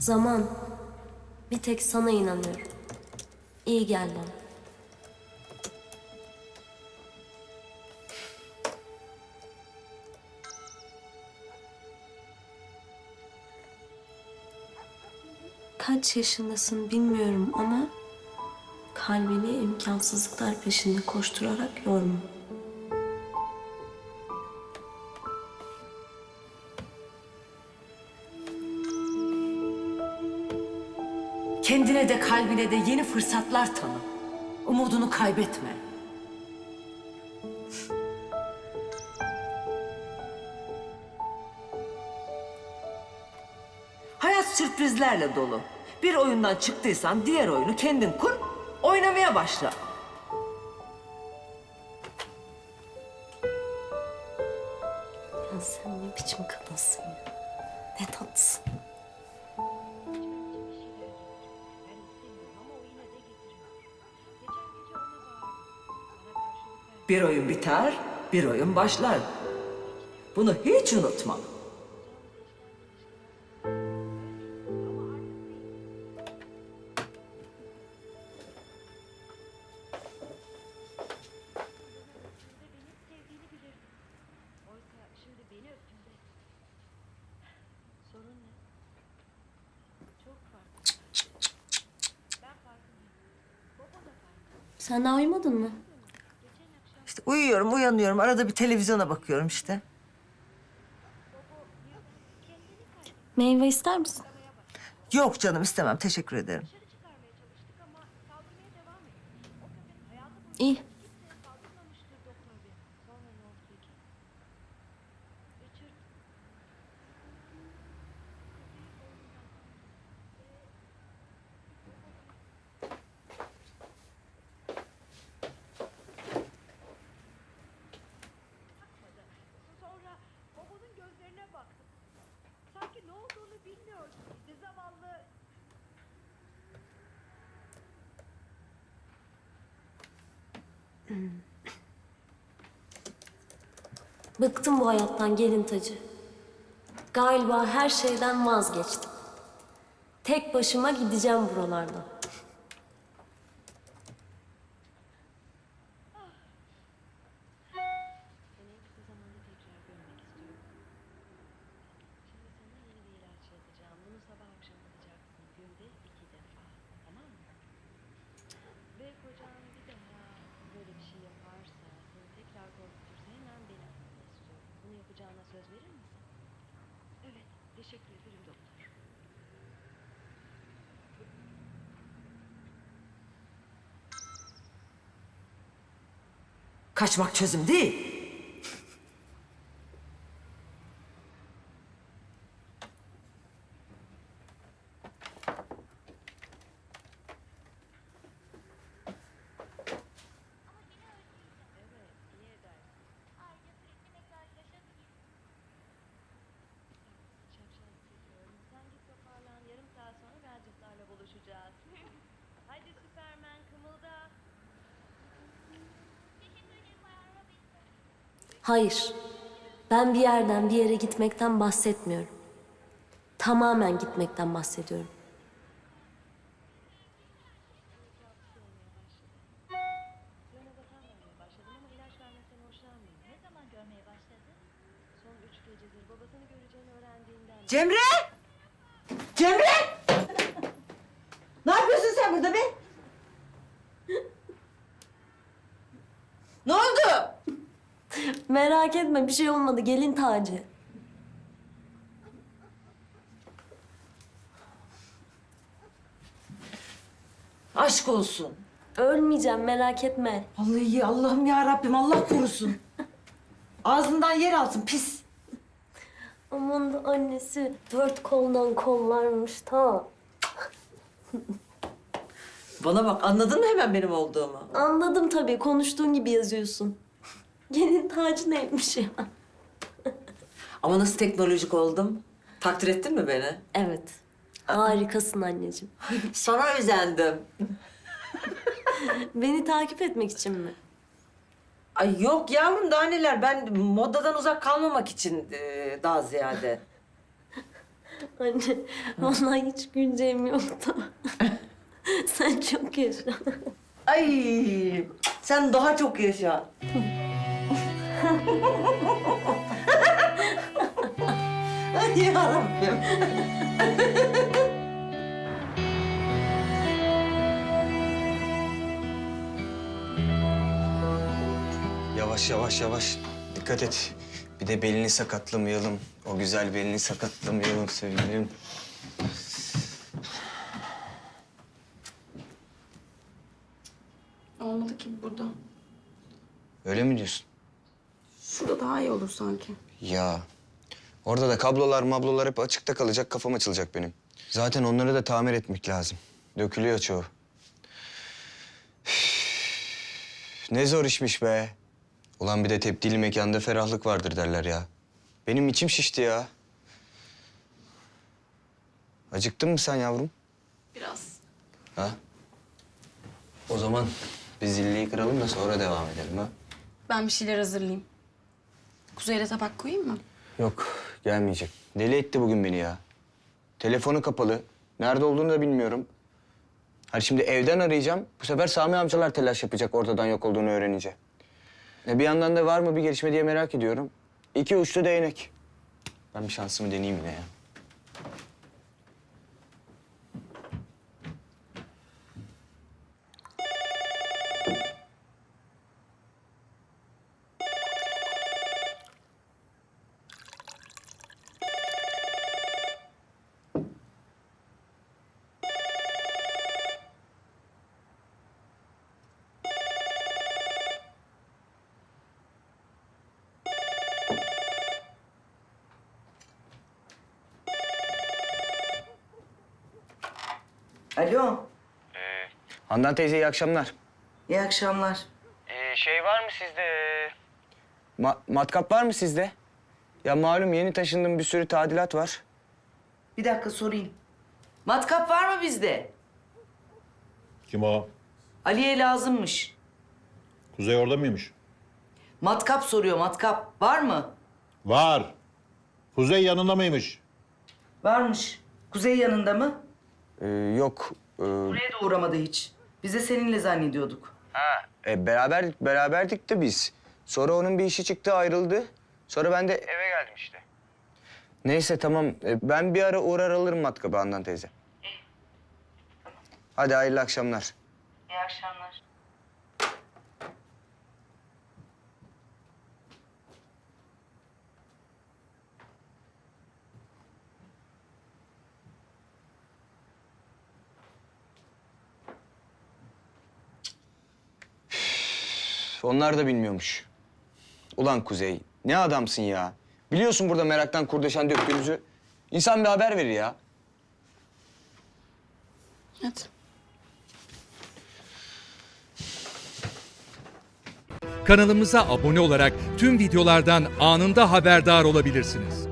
Zaman. Bir tek sana inanıyorum. İyi gel bana. Kaç yaşındasın bilmiyorum ama kalbini imkansızlıklar peşinde koşturarak yorma. Kendine de kalbine de yeni fırsatlar tanı. Umudunu kaybetme. Hayat sürprizlerle dolu. Bir oyundan çıktıysan diğer oyunu kendin kur, oynamaya başla. Ya sen ne biçim kadınsın ya. Ne tatlısın. Bir oyun biter, bir oyun başlar. Bunu hiç unutma. Sen daha uyumadın mı? İşte uyuyorum, uyanıyorum. Arada bir televizyona bakıyorum işte. Meyve ister misin? Yok canım istemem. Teşekkür ederim. İyi. Sonra babanın gözlerine baktım. Sanki ne olduğunu bilmiyordu. İşte zavallı Bıktım bu hayattan gelin tacı. Galiba her şeyden vazgeçtim. Tek başıma gideceğim buralardan. Seni en kısa zamanda tekrar görmek istiyorum. Şimdi sana yeni bir ilaç yazacağım. Bunu sabah akşam alacaksın. Günde iki defa. Tamam mı? Ve kocan bir daha böyle bir şey yaparsa, seni tekrar korkutursa hemen beni aramanı istiyorum. Bunu yapacağına söz verir misin? Evet, teşekkür ederim doktor. Kaçmak çözüm değil. Buluşacağız. Hadi Süpermen kımılda. Hayır. Ben bir yerden bir yere gitmekten bahsetmiyorum. Tamamen gitmekten bahsediyorum. Cemre! Cemre! Sen burada be? ne oldu? Merak etme bir şey olmadı gelin tacı. Aşk olsun. Ölmeyeceğim merak etme. Vallahi Allah'ım ya Rabbim Allah korusun. Ağzından yer alsın pis. Aman da annesi dört koldan kollarmış ta. Bana bak anladın mı hemen benim olduğumu? Anladım tabii konuştuğun gibi yazıyorsun. Gelin tacı neymiş ya? Ama nasıl teknolojik oldum? Takdir ettin mi beni? Evet. Harikasın anneciğim. Sana özendim. Beni takip etmek için mi? Ay yok yavrum daha neler. Ben modadan uzak kalmamak için e, daha ziyade. Anne vallahi hiç güleceğim yoktu. Sen çok yaşa. Ay sen daha çok yaşa. Ay yarabbim. Yavaş yavaş yavaş. Dikkat et. Bir de belini sakatlamayalım. O güzel belini sakatlamayalım sevgilim. Olmadı ki burada. Öyle mi diyorsun? Şurada daha iyi olur sanki. Ya. Orada da kablolar mablolar hep açıkta kalacak. Kafam açılacak benim. Zaten onları da tamir etmek lazım. Dökülüyor çoğu. Üf, Ne zor işmiş be. Ulan bir de tepdili mekanda ferahlık vardır derler ya. Benim içim şişti ya. Acıktın mı sen yavrum? Biraz. Ha? O zaman biz zilliyi kıralım da sonra devam edelim ha? Ben bir şeyler hazırlayayım. Kuzey'le tabak koyayım mı? Yok, gelmeyecek. Deli etti bugün beni ya. Telefonu kapalı. Nerede olduğunu da bilmiyorum. Hani şimdi evden arayacağım. Bu sefer Sami amcalar telaş yapacak ortadan yok olduğunu öğrenince. E bir yandan da var mı bir gelişme diye merak ediyorum. İki uçlu değnek. Ben bir şansımı deneyeyim yine ya. Alo. Handan teyze iyi akşamlar. İyi akşamlar. Ee, şey var mı sizde? Ma- matkap var mı sizde? Ya malum yeni taşındım bir sürü tadilat var. Bir dakika sorayım. Matkap var mı bizde? Kim o? Ali'ye lazımmış. Kuzey orada mıymış? Matkap soruyor matkap. Var mı? Var. Kuzey yanında mıymış? Varmış. Kuzey yanında mı? Ee, yok. ee, Buraya da uğramadı hiç. Biz de seninle zannediyorduk. E, beraber beraberdik de biz. Sonra onun bir işi çıktı ayrıldı. Sonra ben de eve geldim işte. Neyse tamam. E, ben bir ara uğrar alırım matkabı Handan teyze. Hadi hayırlı akşamlar. İyi akşamlar. Onlar da bilmiyormuş. Ulan Kuzey ne adamsın ya. Biliyorsun burada meraktan kurdeşen döktüğümüzü. İnsan bir haber verir ya. Hadi. Kanalımıza abone olarak tüm videolardan anında haberdar olabilirsiniz.